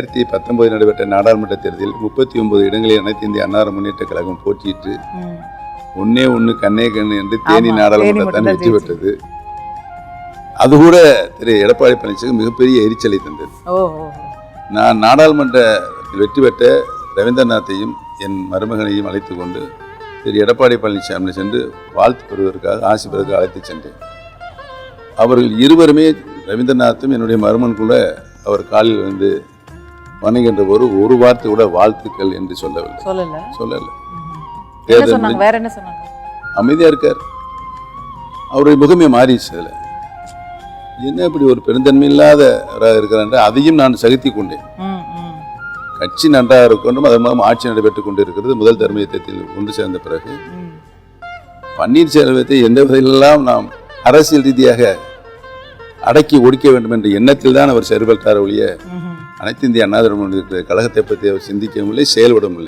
ரெண்டாயிரத்தி பத்தொன்பது நடைபெற்ற நாடாளுமன்ற தேர்தலில் முப்பத்தி ஒன்பது இடங்களில் அனைத்து இந்திய அன்னார முன்னேற்ற கழகம் போட்டியிட்டு. ஒன்னே ஒன்று கண்ணே கண்ணு என்று தேனி நாடாளுமன்றத்தான் வெற்றி பெற்றது அது கூட திரு எடப்பாடி பழனிசாமி மிகப்பெரிய எரிச்சலை தந்தது. நான் நாடாளுமன்ற வெற்றி பெற்ற ரவீந்திரநாத்தையும் என் மருமகனையும் அழைத்து கொண்டு திரு எடப்பாடி பழனிசாமி சென்று வாழ்த்து பெறுவதற்காக ஆசி பெறுவதற்கு அழைத்து சென்றேன் அவர்கள் இருவருமே ரவீந்திரநாத்தும் என்னுடைய மருமன் கூட அவர் காலில் வந்து வணங்குகின்ற போது ஒரு வார்த்தை கூட வாழ்த்துக்கள் என்று சொல்லவில்லை. சொல்லல. தேர்தல் வேற என்ன சொன்னாங்க? அமைதியாக இருக்கார். அவருடைய முகமே மாறிடுச்சு அதில் என்ன இப்படி ஒரு பெருந்தன்மை இல்லாதவராக இருக்கிறார் அதையும் நான் சகித்து கொண்டேன். கட்சி நன்றாக இருக்கணும் அதன் மூலம் ஆட்சி நடைபெற்றுக் கொண்டிருக்கிறது. முதல் தர்ம யுத்தத்தில் ஒன்று சேர்ந்த பிறகு. பன்னீர்செல்வத்தை எந்த வகையிலெல்லாம் நாம் அரசியல் ரீதியாக அடக்கி ஒடுக்க வேண்டும் என்ற எண்ணத்தில் தான் அவர் செயல்பட்டார் ஒழிய. அனைத்து இந்திய அண்ணா திராவிட கழகத்தை பற்றி அவர் சிந்திக்கவும் இல்லை செயல்படவும் இல்லை